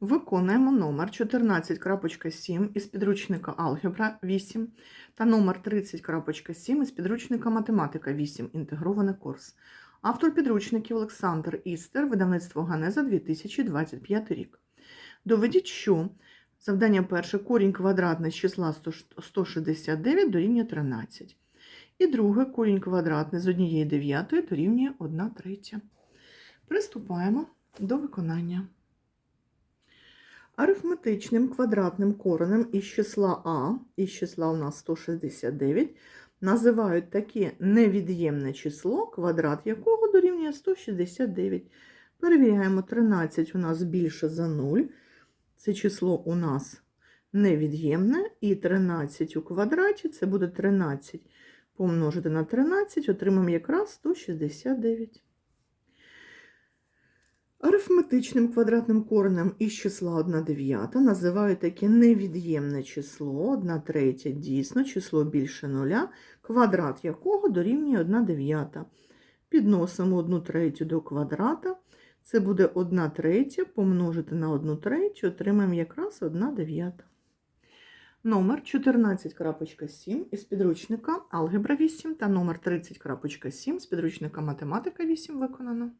Виконуємо номер 14.7 із підручника Алгебра 8 та номер 30.7 із підручника Математика 8. Інтегрований курс. Автор підручників Олександр Істер, видавництво Ганеза 2025 рік. Доведіть, що завдання перше корінь квадратний з числа 169 дорівнює 13. І друге корінь квадратний з однієї дев'ятої дорівнює 1 третя. Приступаємо до виконання. Арифметичним квадратним коренем із числа А, із числа у нас 169, називають таке невід'ємне число, квадрат якого дорівнює 169. Перевіряємо, 13 у нас більше за 0. Це число у нас невід'ємне. І 13 у квадраті це буде 13 помножити на 13, отримаємо якраз 169. Арифметичним квадратним коренем із числа 1 дев'ята називають таке невід'ємне число, 1 третя дійсно, число більше нуля, квадрат якого дорівнює 1 дев'ята. Підносимо 1 третю до квадрата, це буде 1 третя помножити на 1 третю, отримаємо якраз 1 дев'ята. Номер 14.7 із підручника Алгебра 8 та номер 30.7 з підручника Математика 8 виконано.